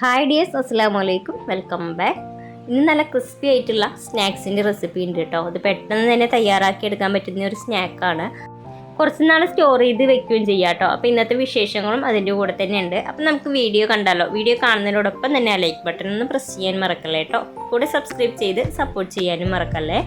Hi dears അസ്സാം വലൈക്കും welcome back ഇന്ന് നല്ല ക്രിസ്പി ആയിട്ടുള്ള സ്നാക്സിന്റെ റെസിപ്പി ഉണ്ട് കേട്ടോ അത് പെട്ടെന്ന് തന്നെ തയ്യാറാക്കി എടുക്കാൻ പറ്റുന്ന ഒരു സ്നാക്കാണ് കുറച്ച് നാൾ സ്റ്റോർ ചെയ്ത് വെക്കുകയും ചെയ്യാം കേട്ടോ അപ്പോൾ ഇന്നത്തെ വിശേഷങ്ങളും അതിന്റെ കൂടെ തന്നെ ഉണ്ട് അപ്പോൾ നമുക്ക് വീഡിയോ കണ്ടാലോ? വീഡിയോ കാണുന്നതിനോടൊപ്പം തന്നെ ആ ലൈക്ക് ബട്ടൺ ഒന്ന് പ്രസ് ചെയ്യാൻ മറക്കല്ലേ കേട്ടോ കൂടെ സബ്സ്ക്രൈബ് ചെയ്ത് സപ്പോർട്ട് ചെയ്യാനും മറക്കല്ലേ?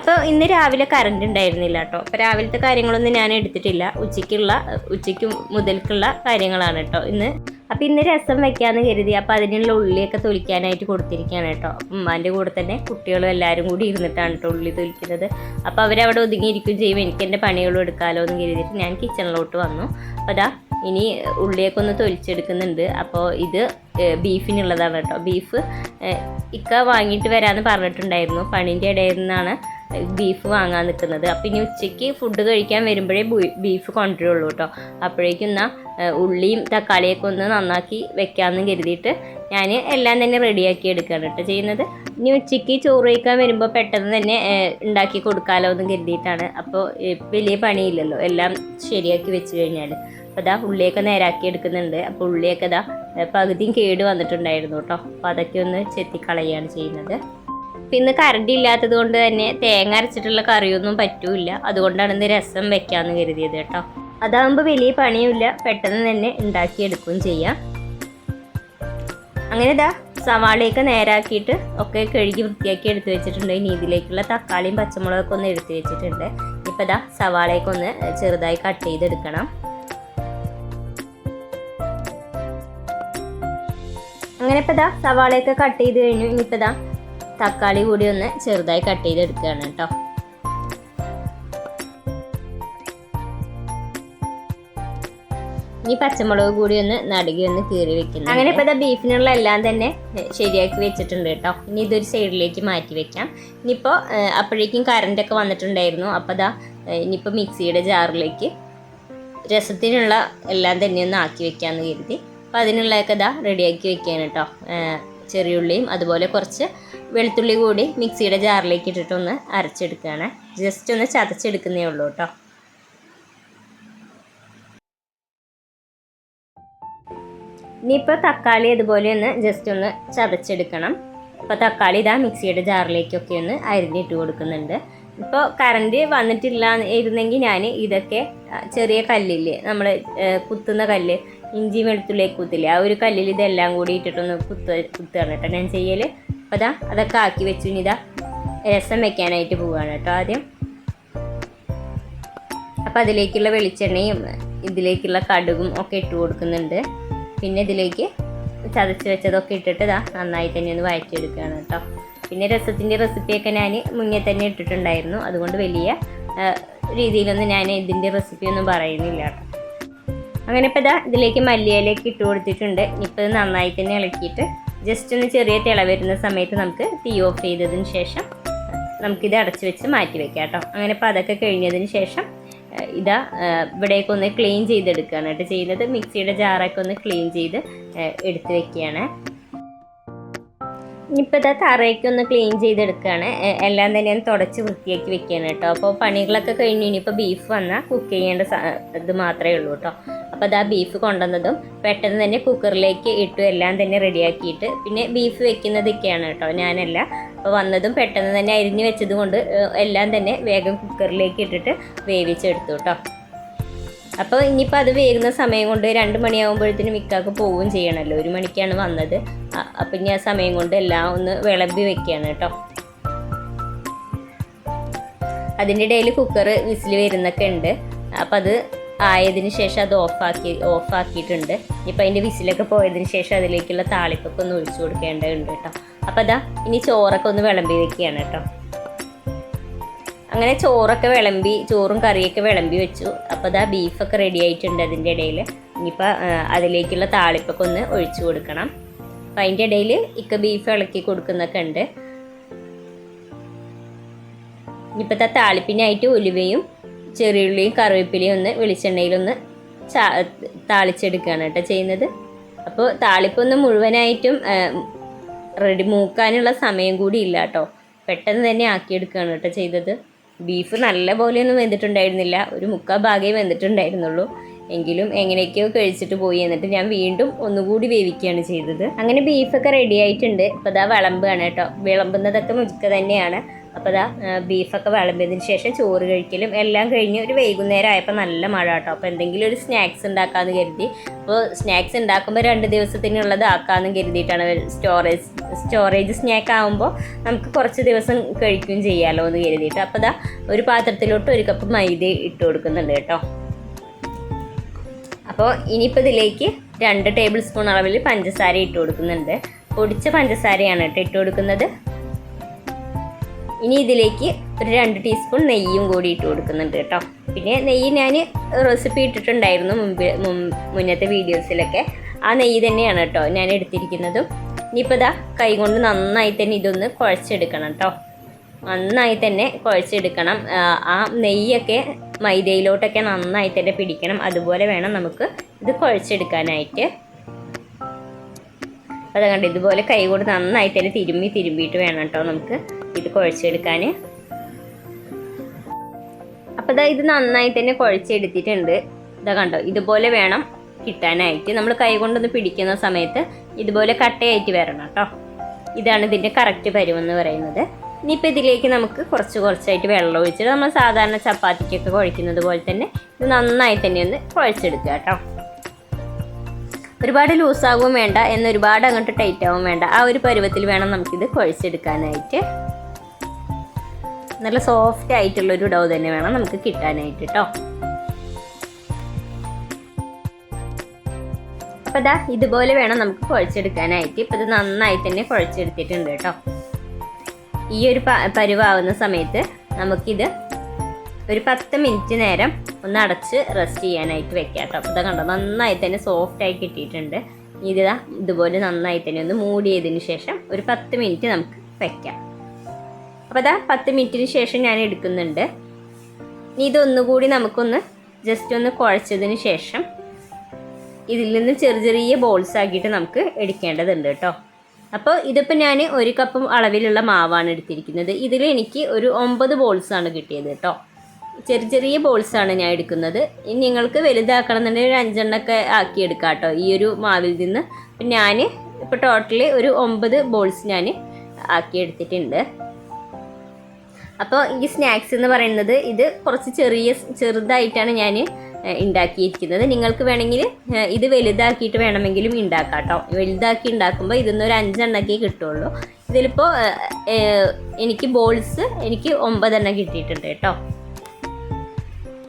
അപ്പോൾ ഇന്ന് രാവിലെ കറണ്ട് ഉണ്ടായിരുന്നില്ല കേട്ടോ അപ്പോൾ രാവിലത്തെ കാര്യങ്ങളൊന്നും ഞാൻ എടുത്തിട്ടില്ല. ഉച്ചയ്ക്കുള്ള ഉച്ചയ്ക്ക് മുതൽക്കുള്ള കാര്യങ്ങളാണ് കേട്ടോ ഇന്ന്. അപ്പോൾ ഇന്ന് രസം വെക്കാമെന്ന് കരുതി. അപ്പോൾ അതിനുള്ള ഉള്ളിയൊക്കെ തൊലിക്കാനായിട്ട് കൊടുത്തിരിക്കുകയാണ് കേട്ടോ. ഉമ്മാന്റെ കൂടെ തന്നെ കുട്ടികളും എല്ലാവരും കൂടി ഇരുന്നിട്ടാണ് കേട്ടോ ഉള്ളി തൊലിക്കുന്നത്. അപ്പോൾ അവരവിടെ ഒതുങ്ങിയിരിക്കും ചെയ്യും. എനിക്ക് എന്റെ പണികളും എടുക്കാമല്ലോ എന്ന് കരുതിയിട്ട് ഞാൻ കിച്ചണിലോട്ട് വന്നു. അപ്പോൾ അതാ ഇനി ഉള്ളിയൊക്കെ ഒന്ന് തൊലിച്ചെടുക്കുന്നുണ്ട്. അപ്പോൾ ഇത് ബീഫിനുള്ളതാണ് കേട്ടോ ബീഫ് ഇക്ക വാങ്ങിയിട്ട് വരാമെന്ന് പറഞ്ഞിട്ടുണ്ടായിരുന്നു. പണീന്റെ ഇടയിൽ നിന്നാണ് ബീഫ് വാങ്ങാൻ നിൽക്കുന്നത് അപ്പം ഇനി ഉച്ചയ്ക്ക് ഫുഡ് കഴിക്കാൻ വരുമ്പോഴേ ബീഫ് കൊണ്ടുവരുള്ളൂ കേട്ടോ. അപ്പോഴേക്കും എന്നാൽ ഉള്ളിയും തക്കാളിയൊക്കെ ഒന്ന് നന്നാക്കി വെക്കാമെന്ന് കരുതിയിട്ട് ഞാൻ എല്ലാം തന്നെ റെഡിയാക്കി എടുക്കുകയാണ് കേട്ടോ ചെയ്യുന്നത്. ഇനി ഉച്ചയ്ക്ക് ചോറ് കഴിക്കാൻ വരുമ്പോൾ പെട്ടെന്ന് തന്നെ ഉണ്ടാക്കി കൊടുക്കാമല്ലോ എന്ന് കരുതിയിട്ടാണ്. അപ്പോൾ വലിയ പണിയില്ലല്ലോ. എല്ലാം ശരിയാക്കി വെച്ച് കഴിഞ്ഞാൽ അപ്പോൾ അതാ ഉള്ളിയൊക്കെ നേരാക്കി എടുക്കുന്നുണ്ട്. അപ്പോൾ ഉള്ളിയൊക്കെ ഇതാ പകുതിയും കേട് വന്നിട്ടുണ്ടായിരുന്നു കേട്ടോ. അപ്പോൾ അതൊക്കെ ഒന്ന് ചെത്തിക്കളയാണ് ചെയ്യുന്നത്. പിന്നെ കരണ്ടി ഇല്ലാത്തത് കൊണ്ട് തന്നെ തേങ്ങ അരച്ചിട്ടുള്ള കറിയൊന്നും പറ്റൂല അതുകൊണ്ടാണ് ഇന്ന് രസം വെക്കാന്ന് കരുതിയത് കേട്ടോ. അതാകുമ്പോൾ വലിയ പണിയുമില്ല. പെട്ടെന്ന് തന്നെ ഉണ്ടാക്കിയെടുക്കുകയും ചെയ്യാം. അങ്ങനെ ഇതാ സവാളയൊക്കെ നേരാക്കിയിട്ട് ഒക്കെ കഴുകി വൃത്തിയാക്കി എടുത്തു വെച്ചിട്ടുണ്ട്. ഇനി ഇതിലേക്കുള്ള തക്കാളിയും പച്ചമുളകൊക്കെ ഒന്ന് എടുത്തു വെച്ചിട്ടുണ്ട്. ഇപ്പം ഇതാ സവാളയൊക്കെ ഒന്ന് ചെറുതായി കട്ട് ചെയ്തെടുക്കണം. അങ്ങനെ ഇപ്പം ഇതാ സവാളയൊക്കെ കട്ട് ചെയ്ത് കഴിഞ്ഞു. ഇനിയിപ്പോൾ ഇതാ തക്കാളി കൂടി ഒന്ന് ചെറുതായി കട്ട് ചെയ്തെടുക്കുകയാണ് കേട്ടോ. ഇനി പച്ചമുളക് കൂടി ഒന്ന് നടുകി ഒന്ന് കീറി വെക്കുന്നു. അങ്ങനെ ഇപ്പോൾ ഇതാ ബീഫിനുള്ള എല്ലാം തന്നെ ശരിയാക്കി വെച്ചിട്ടുണ്ട് കേട്ടോ. ഇനി ഇതൊരു സൈഡിലേക്ക് മാറ്റി വെക്കാം. ഇനിയിപ്പോൾ അപ്പോഴേക്കും കറണ്ടൊക്കെ വന്നിട്ടുണ്ടായിരുന്നു. അപ്പോൾ എ, ഇനിയിപ്പോൾ മിക്സിയുടെ ജാറിലേക്ക് രസത്തിനുള്ള എല്ലാം തന്നെ ഒന്ന് ആക്കി വെക്കാമെന്ന് കരുതി. അപ്പോൾ അതിനുള്ളതൊക്കെ ഇതാ റെഡിയാക്കി വെക്കുകയാണ് കേട്ടോ. ചെറിയുള്ളിയും അതുപോലെ കുറച്ച് വെളുത്തുള്ളി കൂടി മിക്സിയുടെ ജാറിലേക്ക് ഇട്ടിട്ടൊന്ന് അരച്ചെടുക്കുകയാണ്. ജസ്റ്റ് ഒന്ന് ചതച്ചെടുക്കുന്നേ ഉള്ളൂ കേട്ടോ. ഇനിയിപ്പോൾ തക്കാളി അതുപോലെ ഒന്ന് ജസ്റ്റ് ഒന്ന് ചതച്ചെടുക്കണം. അപ്പോൾ തക്കാളി ഇതാ മിക്സിയുടെ ജാറിലേക്കൊക്കെ ഒന്ന് അരിഞ്ഞിട്ട് കൊടുക്കുന്നുണ്ട്. ഇപ്പോൾ കറണ്ട് വന്നിട്ടില്ല ഇരുന്നെങ്കിൽ ഞാൻ ഇതൊക്കെ ചെറിയ കല്ലില്ലേ നമ്മൾ കുത്തുന്ന കല്ല് ഇഞ്ചി വെളുത്തുള്ളിയൊക്കെ കുത്തില്ലേ? ആ ഒരു കല്ലിൽ ഇതെല്ലാം കൂടി ഇട്ടിട്ടൊന്ന് കുത്ത കുത്തുകയാണ് കേട്ടോ ഞാൻ ചെയ്യൽ അപ്പോൾ അതാ അതൊക്കെ ആക്കി വെച്ചു. ഇനി ഇതാ രസം വെക്കാനായിട്ട് പോവുകയാണ് കേട്ടോ ആദ്യം. അപ്പം അതിലേക്കുള്ള വെളിച്ചെണ്ണയും ഇതിലേക്കുള്ള കടുകും ഒക്കെ ഇട്ട് കൊടുക്കുന്നുണ്ട്. പിന്നെ ഇതിലേക്ക് ചതച്ച് വെച്ചതൊക്കെ ഇട്ടിട്ട് ഇതാ നന്നായി തന്നെ ഒന്ന് വഴറ്റിയെടുക്കുകയാണ് കേട്ടോ. പിന്നെ രസത്തിന്റെ റെസിപ്പിയൊക്കെ ഞാൻ മുന്നേ തന്നെ ഇട്ടിട്ടുണ്ടായിരുന്നു. അതുകൊണ്ട് വലിയ രീതിയിലൊന്നും ഞാൻ ഇതിന്റെ റെസിപ്പി ഒന്നും പറയുന്നില്ല കേട്ടോ. അങ്ങനെ ഇപ്പോൾ ഇതാ ഇതിലേക്ക് മല്ലിയിലേക്ക് ഇട്ട് കൊടുത്തിട്ടുണ്ട്. ഇപ്പോൾ ഇത് നന്നായി തന്നെ ഇളക്കിയിട്ട് ജസ്റ്റ് ഒന്ന് ചെറിയ തിള വരുന്ന സമയത്ത് നമുക്ക് തീ ഓഫ് ചെയ്തതിന് ശേഷം നമുക്കിത് അടച്ചു വെച്ച് മാറ്റി വെക്കാം കേട്ടോ. അങ്ങനെ ഇപ്പോൾ അതൊക്കെ കഴിഞ്ഞതിന് ശേഷം ഇതാ ഇവിടേക്ക് ഒന്ന് ക്ലീൻ ചെയ്തെടുക്കുകയാണ് കേട്ടോ ചെയ്യുന്നത്. മിക്സിയുടെ ജാറൊക്കെ ഒന്ന് ക്ലീൻ ചെയ്ത് എടുത്ത് വെക്കുകയാണ്. ഇനിയിപ്പോൾ ഇതാ തറയൊക്കെ ഒന്ന് ക്ലീൻ ചെയ്തെടുക്കുകയാണ്. എല്ലാം തന്നെ ഞാൻ തുടച്ച് വൃത്തിയാക്കി വെക്കുകയാണ് കേട്ടോ. അപ്പോൾ പണികളൊക്കെ കഴിഞ്ഞ് ഇനിയിപ്പോൾ ബീഫ് വന്നാൽ കുക്ക് ചെയ്യേണ്ട ഇത് മാത്രമേ ഉള്ളൂ കേട്ടോ. അപ്പോൾ അതാ ബീഫ് കൊണ്ടുവന്നതും പെട്ടെന്ന് തന്നെ കുക്കറിലേക്ക് ഇട്ടു എല്ലാം തന്നെ റെഡിയാക്കിയിട്ട് പിന്നെ ബീഫ് വെക്കുന്നതൊക്കെയാണ് കേട്ടോ ഞാനല്ല. അപ്പോൾ വന്നതും പെട്ടെന്ന് തന്നെ അരിഞ്ഞു വെച്ചത് കൊണ്ട് എല്ലാം തന്നെ വേഗം കുക്കറിലേക്ക് ഇട്ടിട്ട് വേവിച്ചെടുത്തു കേട്ടോ അപ്പോൾ ഇനിയിപ്പോൾ അത് വേകുന്ന സമയം കൊണ്ട് രണ്ട് മണിയാകുമ്പോഴത്തേനും മിക്കാക്ക് പോവുകയും ചെയ്യണമല്ലോ ഒരു മണിക്കാണ് വന്നത്. അപ്പം ഇനി ആ സമയം കൊണ്ട് എല്ലാം ഒന്ന് വിളമ്പി വെക്കുകയാണ് കേട്ടോ അതിന്റെ ഇടയിൽ കുക്കർ വിസിൽ വരുന്നൊക്കെ ഉണ്ട്. അപ്പം അത് ആയതിനു ശേഷം അത് ഓഫാക്കി ഓഫാക്കിയിട്ടുണ്ട്. ഇപ്പം അതിന്റെ വിസിലൊക്കെ പോയതിന് ശേഷം അതിലേക്കുള്ള താളിപ്പൊക്കെ ഒന്ന് ഒഴിച്ചു കൊടുക്കേണ്ടതുണ്ട് കേട്ടോ. അപ്പോൾ അതാ ഇനി ചോറൊക്കെ ഒന്ന് വിളമ്പി വെക്കുകയാണ് കേട്ടോ. അങ്ങനെ ചോറൊക്കെ വിളമ്പി ചോറും കറിയൊക്കെ വിളമ്പി വെച്ചു. അപ്പോൾ അതാ ബീഫൊക്കെ റെഡി ആയിട്ടുണ്ട് അതിന്റെ ഇടയിൽ. ഇനിയിപ്പോൾ അതിലേക്കുള്ള താളിപ്പൊക്കെ ഒന്ന് ഒഴിച്ചു കൊടുക്കണം. അപ്പം അതിന്റെ ഇടയിൽ ഇക്ക ബീഫ് ഇളക്കി കൊടുക്കുന്നൊക്കെ ഉണ്ട്. ഇനിയിപ്പോഴത്തെ താളിപ്പിനായിട്ട് ഉലുവയും ചെറിയുള്ളിയും കറിവേപ്പിലയും ഒന്ന് വെളിച്ചെണ്ണയിലൊന്ന് ചാ താളിച്ചെടുക്കുകയാണ് കേട്ടോ ചെയ്യുന്നത്. അപ്പോൾ താളിപ്പൊന്നും മുഴുവനായിട്ടും റെഡി മൂക്കാനുള്ള സമയം കൂടി ഇല്ല കേട്ടോ. പെട്ടെന്ന് തന്നെ ആക്കിയെടുക്കുകയാണ് കേട്ടോ ചെയ്തത്. ബീഫ് നല്ല പോലെയൊന്നും വെന്തിട്ടുണ്ടായിരുന്നില്ല. ഒരു മുക്കാൽ ഭാഗേ വെന്തിട്ടുണ്ടായിരുന്നുള്ളൂ. എങ്കിലും എങ്ങനെയൊക്കെയോ കഴിച്ചിട്ട് പോയി. എന്നിട്ട് ഞാൻ വീണ്ടും ഒന്നുകൂടി വേവിക്കുകയാണ് ചെയ്തത്. അങ്ങനെ ബീഫൊക്കെ റെഡി ആയിട്ടുണ്ട്. ഇപ്പോൾ ഇതാ വിളമ്പുകയാണ് കേട്ടോ. വിളമ്പുന്നതൊക്കെ മുഴുക്ക തന്നെയാണ്. അപ്പോൾ ഇതാ ബീഫൊക്കെ വിളമ്പിയതിന് ശേഷം ചോറ് കഴിക്കലും എല്ലാം കഴിഞ്ഞ് ഒരു വൈകുന്നേരം ആയപ്പോൾ നല്ല മഴ കേട്ടോ. അപ്പോൾ എന്തെങ്കിലും ഒരു സ്നാക്സ് ഉണ്ടാക്കാമെന്ന് കരുതി. അപ്പോൾ സ്നാക്സ് ഉണ്ടാക്കുമ്പോൾ രണ്ട് ദിവസത്തിനുള്ളത് ആക്കാമെന്ന് കരുതിയിട്ടാണ് സ്റ്റോറേജ് സ്റ്റോറേജ് സ്നാക്ക് ആകുമ്പോൾ നമുക്ക് കുറച്ച് ദിവസം കഴിക്കുകയും ചെയ്യാമല്ലോ എന്ന് കരുതിയിട്ട്. അപ്പോൾ ഇതാ ഒരു പാത്രത്തിലോട്ട് ഒരു കപ്പ് മൈദ ഇട്ട് കൊടുക്കുന്നുണ്ട് കേട്ടോ. അപ്പോൾ ഇനിയിപ്പോൾ ഇതിലേക്ക് രണ്ട് ടേബിൾ സ്പൂൺ അളവിൽ പഞ്ചസാര ഇട്ട് കൊടുക്കുന്നുണ്ട്. പൊടിച്ച പഞ്ചസാരയാണ് കേട്ടോ ഇട്ട് കൊടുക്കുന്നത്. ഇനി ഇതിലേക്ക് ഒരു രണ്ട് ടീസ്പൂൺ നെയ്യും കൂടി ഇട്ട് കൊടുക്കുന്നുണ്ട് കേട്ടോ. പിന്നെ നെയ്യ് ഞാൻ റെസിപ്പി ഇട്ടിട്ടുണ്ടായിരുന്നു മുമ്പ് മുന്നത്തെ വീഡിയോസിലൊക്കെ ആ നെയ്യ് തന്നെയാണ് കേട്ടോ ഞാൻ എടുത്തിരിക്കുന്നതും. ഇനിയിപ്പോൾ ഇതാ കൈകൊണ്ട് നന്നായി തന്നെ ഇതൊന്ന് കുഴച്ചെടുക്കണം കേട്ടോ. നന്നായി തന്നെ കുഴച്ചെടുക്കണം. ആ നെയ്യൊക്കെ മൈദയിലോട്ടൊക്കെ നന്നായി തന്നെ പിടിക്കണം. അതുപോലെ വേണം നമുക്ക് ഇത് കുഴച്ചെടുക്കാനായിട്ട്. അത് കണ്ട് ഇതുപോലെ കൈ കൊണ്ട് നന്നായിട്ട് തന്നെ തിരുമ്മി തിരുമ്പിയിട്ട് വേണം കേട്ടോ നമുക്ക് ഇത് കുഴച്ചെടുക്കാൻ. അപ്പോൾ ഇതാ ഇത് നന്നായി തന്നെ കുഴച്ചെടുത്തിട്ടുണ്ട്. ഇതാ കണ്ടോ ഇതുപോലെ വേണം കിട്ടാനായിട്ട്. നമ്മൾ കൈ കൊണ്ടൊന്ന് പിടിക്കുന്ന സമയത്ത് ഇതുപോലെ കട്ടയായിട്ട് വരണം കേട്ടോ. ഇതാണ് ഇതിന്റെ കറക്റ്റ് പരുവെന്ന് പറയുന്നത്. ഇനിയിപ്പോൾ ഇതിലേക്ക് നമുക്ക് കുറച്ച് കുറച്ചായിട്ട് വെള്ളം ഒഴിച്ചിട്ട് നമ്മൾ സാധാരണ ചപ്പാത്തിക്കൊക്കെ കുഴക്കുന്നത് പോലെ തന്നെ ഇത് നന്നായി തന്നെ ഒന്ന് കുഴച്ചെടുക്കുക കേട്ടോ. ഒരുപാട് ലൂസാകും വേണ്ട എന്ന് ഒരുപാട് അങ്ങോട്ട് ടൈറ്റ് ആവും വേണ്ട. ആ ഒരു പരുവത്തിൽ വേണം നമുക്കിത് കുഴച്ചെടുക്കാനായിട്ട്. നല്ല സോഫ്റ്റ് ആയിട്ടുള്ള ഒരു ഡൗ തന്നെ വേണം നമുക്ക് കിട്ടാനായിട്ട് കേട്ടോ അപ്പൊ ഇതാ ഇതുപോലെ വേണം നമുക്ക് കുഴച്ചെടുക്കാനായിട്ട്. ഇപ്പൊ ഇത് നന്നായി തന്നെ കുഴച്ചെടുത്തിട്ടുണ്ട് കേട്ടോ ഈ ഒരു പരുവാവുന്ന സമയത്ത് നമുക്കിത് ഒരു പത്ത് മിനിറ്റ് നേരം ഒന്ന് അടച്ച് റെസ്റ്റ് ചെയ്യാനായിട്ട് വെക്കാം കേട്ടോ ഇതാ കണ്ടോ നന്നായി തന്നെ സോഫ്റ്റ് ആയി കിട്ടിയിട്ടുണ്ട്. ഇതാ ഇതുപോലെ നന്നായി തന്നെ ഒന്ന് മൂടിയതിന് ശേഷം ഒരു പത്ത് മിനിറ്റ് നമുക്ക് വെക്കാം. അപ്പോൾ അതാ പത്ത് മിനിറ്റിന് ശേഷം ഞാൻ എടുക്കുന്നുണ്ട്. ഇനി ഇതൊന്നുകൂടി നമുക്കൊന്ന് ജസ്റ്റ് ഒന്ന് കുഴച്ചതിന് ശേഷം ഇതിൽ നിന്ന് ചെറിയ ചെറിയ ബോൾസ് ആക്കിയിട്ട് നമുക്ക് എടുക്കേണ്ടതുണ്ട് കേട്ടോ അപ്പോൾ ഇതിപ്പോൾ ഞാൻ ഒരു കപ്പ് അളവിലുള്ള മാവാണ് എടുത്തിരിക്കുന്നത്. ഇതിൽ എനിക്ക് ഒരു ഒമ്പത് ബോൾസാണ് കിട്ടിയത് കേട്ടോ ചെറിയ ചെറിയ ബോൾസാണ് ഞാൻ എടുക്കുന്നത്. ഇനി നിങ്ങൾക്ക് വലുതാക്കണം എന്നുണ്ടെങ്കിൽ ഒരു അഞ്ചെണ്ണൊക്കെ ആക്കിയെടുക്കാം കേട്ടോ ഈ ഒരു മാവിൽ നിന്ന് ഞാൻ ഇപ്പോൾ ടോട്ടലി ഒരു ഒമ്പത് ബോൾസ് ഞാൻ ആക്കിയെടുത്തിട്ടുണ്ട്. അപ്പോൾ ഈ സ്നാക്സ് എന്ന് പറയുന്നത് ഇത് കുറച്ച് ചെറിയ ചെറുതായിട്ടാണ് ഞാൻ ഉണ്ടാക്കിയിരിക്കുന്നത് നിങ്ങൾക്ക് വേണമെങ്കിൽ ഇത് വലുതാക്കിയിട്ട് വേണമെങ്കിലും ഉണ്ടാക്കാം കേട്ടോ വലുതാക്കി ഉണ്ടാക്കുമ്പോൾ ഇതിന്ന് ഒരു അഞ്ചെണ്ണക്കേ കിട്ടുള്ളൂ. ഇതിലിപ്പോൾ എനിക്ക് ബോൾസ് എനിക്ക് ഒമ്പതെണ്ണം കിട്ടിയിട്ടുണ്ട് കേട്ടോ.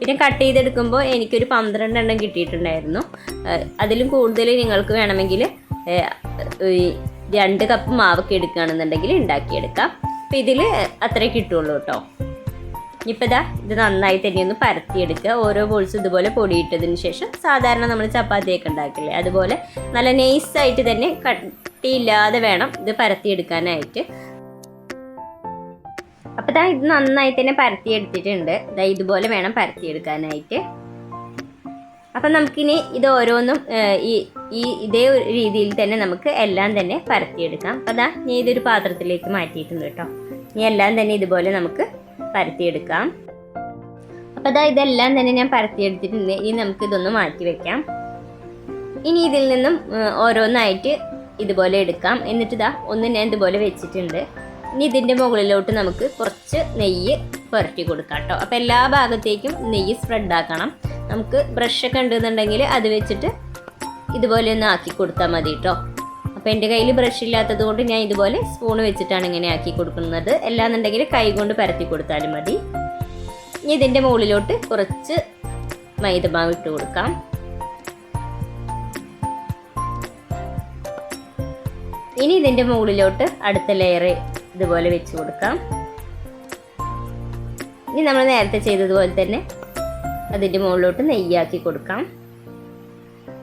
പിന്നെ കട്ട് ചെയ്തെടുക്കുമ്പോൾ എനിക്കൊരു പന്ത്രണ്ട് എണ്ണം കിട്ടിയിട്ടുണ്ടായിരുന്നു അതിലും കൂടുതൽ നിങ്ങൾക്ക് വേണമെങ്കിൽ രണ്ട് കപ്പ് മാവൊക്കെ എടുക്കുകയാണെന്നുണ്ടെങ്കിൽ ഉണ്ടാക്കിയെടുക്കാം. അപ്പം ഇതിൽ അത്രേ കിട്ടുള്ളൂ കേട്ടോ ഇനിയിപ്പോൾ ഇതാ ഇത് നന്നായി തന്നെ ഒന്ന് പരത്തിയെടുക്കുക. ഓരോ ബോൾസും ഇതുപോലെ പൊടിയിട്ടതിന് ശേഷം സാധാരണ നമ്മൾ ചപ്പാത്തിയൊക്കെ ഉണ്ടാക്കില്ലേ? അതുപോലെ നല്ല നൈസായിട്ട് തന്നെ കട്ടിയില്ലാതെ വേണം ഇത് പരത്തിയെടുക്കാനായിട്ട്. അപ്പോൾ ഇതാ ഇത് നന്നായി തന്നെ പരത്തിയെടുത്തിട്ടുണ്ട്. ഇതാ ഇതുപോലെ വേണം പരത്തിയെടുക്കാനായിട്ട്. അപ്പൊ നമുക്കിനി ഇത് ഓരോന്നും ഈ ഈ ഇതേ രീതിയിൽ തന്നെ നമുക്ക് എല്ലാം തന്നെ പരത്തിയെടുക്കാം. അപ്പൊ അതാ ഞാൻ ഇതൊരു പാത്രത്തിലേക്ക് മാറ്റിയിട്ടുണ്ട് കേട്ടോ. ഇനി എല്ലാം തന്നെ ഇതുപോലെ നമുക്ക് പരത്തിയെടുക്കാം. അപ്പൊ അതാ ഇതെല്ലാം തന്നെ ഞാൻ പരത്തിയെടുത്തിട്ടുണ്ട്. ഇനി നമുക്ക് ഇതൊന്ന് മാറ്റി വെക്കാം. ഇനി ഇതിൽ നിന്നും ഓരോന്നായിട്ട് ഇതുപോലെ എടുക്കാം. എന്നിട്ട് ഇതാ ഒന്ന് ഞാൻ ഇതുപോലെ വെച്ചിട്ടുണ്ട്. ഇനി ഇതിന്റെ മുകളിലോട്ട് നമുക്ക് കുറച്ച് നെയ്യ് പുരട്ടി കൊടുക്കാം കേട്ടോ അപ്പോൾ എല്ലാ ഭാഗത്തേക്കും നെയ്യ് സ്പ്രെഡ് ആക്കണം. നമുക്ക് ബ്രഷൊക്കെ ഉണ്ടെന്നുണ്ടെങ്കിൽ അത് വെച്ചിട്ട് ഇതുപോലെ ഒന്ന് ആക്കി കൊടുത്താൽ മതി കേട്ടോ അപ്പോൾ എന്റെ കയ്യിൽ ബ്രഷ് ഇല്ലാത്തത് കൊണ്ട് ഞാൻ ഇതുപോലെ സ്പൂൺ വെച്ചിട്ടാണ് ഇങ്ങനെ ആക്കി കൊടുക്കുന്നത്. അല്ലാന്നുണ്ടെങ്കിൽ കൈ കൊണ്ട് പരത്തി കൊടുത്താലും മതി. ഇനി ഇതിന്റെ മുകളിലോട്ട് കുറച്ച് മൈദമാവ് ഇട്ട് കൊടുക്കാം. ഇനി ഇതിന്റെ മുകളിലോട്ട് അടുത്ത ലെയർ ഇതുപോലെ വെച്ച് കൊടുക്കാം. ഇനി നമ്മൾ നേരത്തെ ചെയ്തതുപോലെ തന്നെ അതിന്റെ മുകളിലോട്ട് നെയ്യാക്കി കൊടുക്കാം.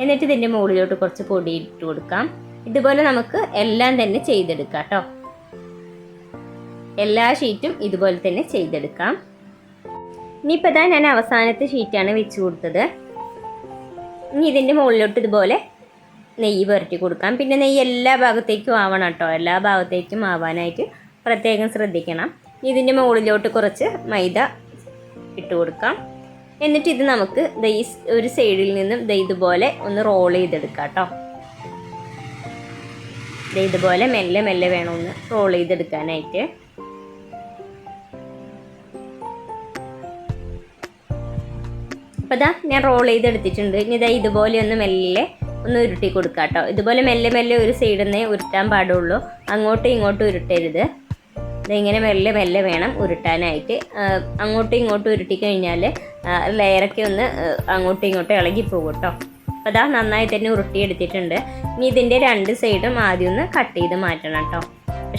എന്നിട്ട് ഇതിന്റെ മുകളിലോട്ട് കുറച്ച് പൊടി ഇട്ട് കൊടുക്കാം. ഇതുപോലെ നമുക്ക് എല്ലാം തന്നെ ചെയ്തെടുക്കാം കേട്ടോ. എല്ലാ ഷീറ്റും ഇതുപോലെ തന്നെ ചെയ്തെടുക്കാം. ഇനിയിപ്പോൾ ഇതാ ഞാൻ അവസാനത്തെ ഷീറ്റാണ് വെച്ച് കൊടുത്തത്. ഇനി ഇതിന്റെ മുകളിലോട്ട് ഇതുപോലെ നെയ്യ് പുരട്ടി കൊടുക്കാം. പിന്നെ നെയ്യ് എല്ലാ ഭാഗത്തേക്കും ആവണം കേട്ടോ. എല്ലാ ഭാഗത്തേക്കും ആവാനായിട്ട് പ്രത്യേകം ശ്രദ്ധിക്കണം. ഇതിന്റെ മുകളിലോട്ട് കുറച്ച് മൈദ ഇട്ട് കൊടുക്കാം. എന്നിട്ട് ഇത് നമുക്ക് ഈ ഒരു സൈഡിൽ നിന്നും ഇതുപോലെ ഒന്ന് റോൾ ചെയ്തെടുക്കാം കേട്ടോ. ഇതുപോലെ മെല്ലെ മെല്ലെ വേണം ഒന്ന് റോൾ ചെയ്തെടുക്കാനായിട്ട്. അപ്പോൾ ഞാൻ റോൾ ചെയ്തെടുത്തിട്ടുണ്ട്. ഇനി ഇതാ ഇതുപോലെ ഒന്ന് മെല്ലെ ഒന്ന് ഉരുട്ടി കൊടുക്കാം കേട്ടോ. ഇതുപോലെ മെല്ലെ മെല്ലെ ഒരു സൈഡിൽ നിന്നേ ഉരുട്ടാൻ പാടുള്ളൂ. അങ്ങോട്ടും ഇങ്ങോട്ടും ഉരുട്ടരുത്. ഇതിങ്ങനെ മെല്ലെ മെല്ലെ വേണം ഉരുട്ടാനായിട്ട്. അങ്ങോട്ടും ഇങ്ങോട്ടും ഉരുട്ടി കഴിഞ്ഞാൽ ലെയറൊക്കെ ഒന്ന് അങ്ങോട്ടും ഇങ്ങോട്ടും ഇളകി പോകും കേട്ടോ. അപ്പോൾ അതാ നന്നായി തന്നെ ഉരുട്ടിയെടുത്തിട്ടുണ്ട്. ഇനി ഇതിന്റെ രണ്ട് സൈഡും ആദ്യം ഒന്ന് കട്ട് ചെയ്ത് മാറ്റണം കേട്ടോ.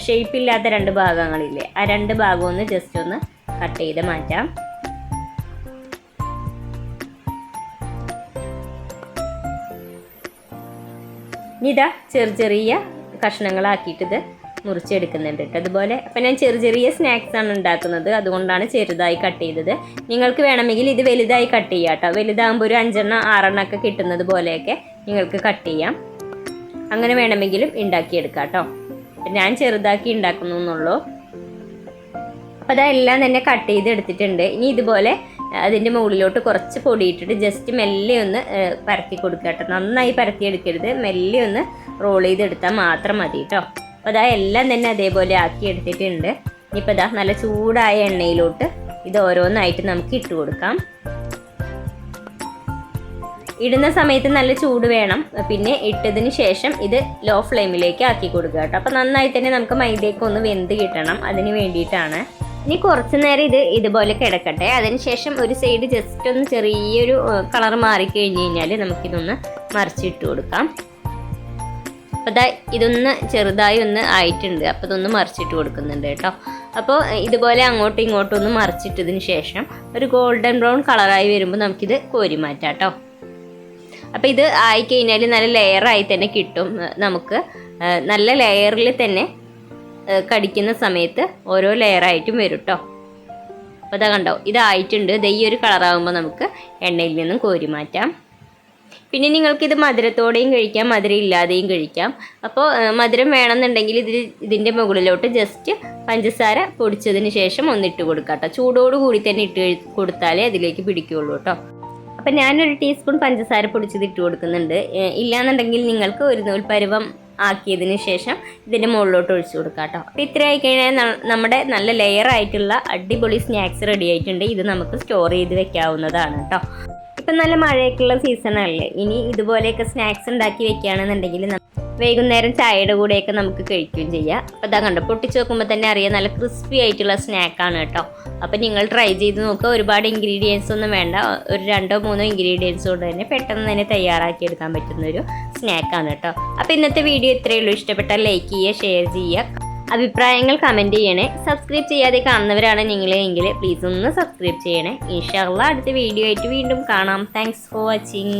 ഷേപ്പില്ലാത്ത രണ്ട് ഭാഗങ്ങളില്ലേ ആ രണ്ട് ഭാഗവും ഒന്ന് ജസ്റ്റ് ഒന്ന് കട്ട് ചെയ്ത് മാറ്റാം. ഇതാ ചെറിയ ചെറിയ കഷ്ണങ്ങളാക്കിയിട്ട് ഇത് മുറിച്ചെടുക്കുന്നുണ്ട് കേട്ടോ. അതുപോലെ അപ്പം ഞാൻ ചെറിയ ചെറിയ സ്നാക്സ് ആണ് ഉണ്ടാക്കുന്നത്. അതുകൊണ്ടാണ് ചെറുതായി കട്ട് ചെയ്തത്. നിങ്ങൾക്ക് വേണമെങ്കിൽ ഇത് വലുതായി കട്ട് ചെയ്യാം കേട്ടോ. വലുതാകുമ്പോൾ ഒരു അഞ്ചെണ്ണം ആറെണ്ണം ഒക്കെ കിട്ടുന്നത് പോലെയൊക്കെ നിങ്ങൾക്ക് കട്ട് ചെയ്യാം. അങ്ങനെ വേണമെങ്കിലും ഉണ്ടാക്കിയെടുക്കാം കേട്ടോ. ഞാൻ ചെറുതാക്കി ഉണ്ടാക്കുന്നു എന്നുള്ളൂ. അപ്പോൾ അതെല്ലാം തന്നെ കട്ട് ചെയ്ത് എടുത്തിട്ടുണ്ട്. ഇനി ഇതുപോലെ അതിന്റെ മുകളിലോട്ട് കുറച്ച് പൊടിയിട്ടിട്ട് ജസ്റ്റ് മെല്ലെ ഒന്ന് പരത്തി കൊടുക്കുക കേട്ടോ. നന്നായി പരത്തി എടുക്കരുത്. മെല്ലെ ഒന്ന് റോൾ ചെയ്തെടുത്താൽ മാത്രം മതി കേട്ടോ. അപ്പോൾ അതാ എല്ലാം തന്നെ അതേപോലെ ആക്കി എടുത്തിട്ടുണ്ട്. ഇനിയിപ്പോൾ ഇതാ നല്ല ചൂടായ എണ്ണയിലോട്ട് ഇത് ഓരോന്നായിട്ട് നമുക്ക് ഇട്ട് കൊടുക്കാം. ഇടുന്ന സമയത്ത് നല്ല ചൂട് വേണം. പിന്നെ ഇട്ടതിന് ശേഷം ഇത് ലോ ഫ്ലെയിമിലേക്ക് ആക്കി കൊടുക്കുക കേട്ടോ. അപ്പോൾ നന്നായി തന്നെ നമുക്ക് മൈദയൊക്കെ ഒന്ന് വെന്ത് കിട്ടണം അതിന് വേണ്ടിയിട്ടാണ്. ഇനി കുറച്ച് നേരം ഇത് ഇതുപോലെ കിടക്കട്ടെ. അതിനുശേഷം ഒരു സൈഡ് ജസ്റ്റ് ഒന്ന് ചെറിയൊരു കളർ മാറിക്കഴിഞ്ഞ് കഴിഞ്ഞാൽ നമുക്കിതൊന്ന് മറിച്ചിട്ട് കൊടുക്കാം. അപ്പോൾ ഇതാ ഇതൊന്ന് ചെറുതായി ഒന്ന് ആയിട്ടുണ്ട്. അപ്പോൾ ഇതൊന്ന് മറിച്ചിട്ട് കൊടുക്കുന്നുണ്ട് കേട്ടോ. അപ്പോൾ ഇതുപോലെ അങ്ങോട്ടും ഇങ്ങോട്ടും ഒന്ന് മറിച്ചിട്ടതിന് ശേഷം ഒരു ഗോൾഡൻ ബ്രൗൺ കളറായി വരുമ്പോൾ നമുക്കിത് കോരി മാറ്റാം കേട്ടോ. അപ്പോൾ ഇത് ആയിക്കഴിഞ്ഞാൽ നല്ല ലെയറായി തന്നെ കിട്ടും. നമുക്ക് നല്ല ലെയറിൽ തന്നെ കടിക്കുന്ന സമയത്ത് ഓരോ ലെയറായിട്ടും വരും കേട്ടോ. അപ്പോൾ ഇതാ കണ്ടോ ഇതായിട്ടുണ്ട്. ദൈ ഒരു കളറാകുമ്പോൾ നമുക്ക് എണ്ണയിൽ നിന്നും കോരി മാറ്റാം. പിന്നെ നിങ്ങൾക്കിത് മധുരത്തോടെയും കഴിക്കാം മധുരം ഇല്ലാതെയും കഴിക്കാം. അപ്പോൾ മധുരം വേണമെന്നുണ്ടെങ്കിൽ ഇതിൽ ഇതിന്റെ മുകളിലോട്ട് ജസ്റ്റ് പഞ്ചസാര പൊടിച്ചതിന് ശേഷം ഒന്നിട്ട് കൊടുക്കാം കേട്ടോ. ചൂടോട് കൂടി തന്നെ ഇട്ട് കൊടുത്താലേ അതിലേക്ക് പിടിക്കുകയുള്ളൂ കേട്ടോ. അപ്പം ഞാനൊരു ടീസ്പൂൺ പഞ്ചസാര പൊടിച്ചത് ഇട്ട് കൊടുക്കുന്നുണ്ട്. ഇല്ലാന്നുണ്ടെങ്കിൽ നിങ്ങൾക്ക് ഒരു നൂൽ പരുവം ആക്കിയതിന് ശേഷം ഇതിന്റെ മുകളിലോട്ട് ഒഴിച്ചു കൊടുക്കാം കേട്ടോ. അപ്പോൾ ഇത്ര ആയി കഴിഞ്ഞാൽ നമ്മുടെ നല്ല ലെയർ ആയിട്ടുള്ള അടിപൊളി സ്നാക്സ് റെഡി ആയിട്ടുണ്ട്. ഇത് നമുക്ക് സ്റ്റോർ ചെയ്ത് വെക്കാവുന്നതാണ് കേട്ടോ. ഇപ്പം നല്ല മഴയൊക്കെയുള്ള സീസണല്ലേ ഇനി ഇതുപോലെയൊക്കെ സ്നാക്സ് ഉണ്ടാക്കി വെക്കുകയാണെന്നുണ്ടെങ്കിൽ വൈകുന്നേരം ചായയുടെ കൂടെയൊക്കെ നമുക്ക് കഴിക്കുകയും ചെയ്യാം. അപ്പോൾ ഇതാ കണ്ടോ പൊട്ടിച്ച് നോക്കുമ്പോൾ തന്നെ അറിയാം നല്ല ക്രിസ്പി ആയിട്ടുള്ള സ്നാക്കാണ് കേട്ടോ. അപ്പോൾ നിങ്ങൾ ട്രൈ ചെയ്ത് നോക്കുക. ഒരുപാട് ഇൻഗ്രീഡിയൻസ് ഒന്നും വേണ്ട. ഒരു രണ്ടോ മൂന്നോ ഇൻഗ്രീഡിയൻസ് കൊണ്ട് തന്നെ പെട്ടെന്ന് തന്നെ തയ്യാറാക്കി എടുക്കാൻ പറ്റുന്ന ഒരു സ്നാക്കാണ് കേട്ടോ. അപ്പോൾ ഇന്നത്തെ വീഡിയോ ഇത്രയേ ഉള്ളൂ. ഇഷ്ടപ്പെട്ടാൽ ലൈക്ക് ചെയ്യുക ഷെയർ ചെയ്യുക. അഭിപ്രായങ്ങൾ കമന്റ് ചെയ്യണേ. സബ്സ്ക്രൈബ് ചെയ്യാതെ കാണുന്നവരാണ് നിങ്ങളെങ്കിൽ പ്ലീസ് ഒന്ന് സബ്സ്ക്രൈബ് ചെയ്യണേ. ഇൻഷാല്ല അടുത്ത വീഡിയോ ആയിട്ട് വീണ്ടും കാണാം. Thanks for watching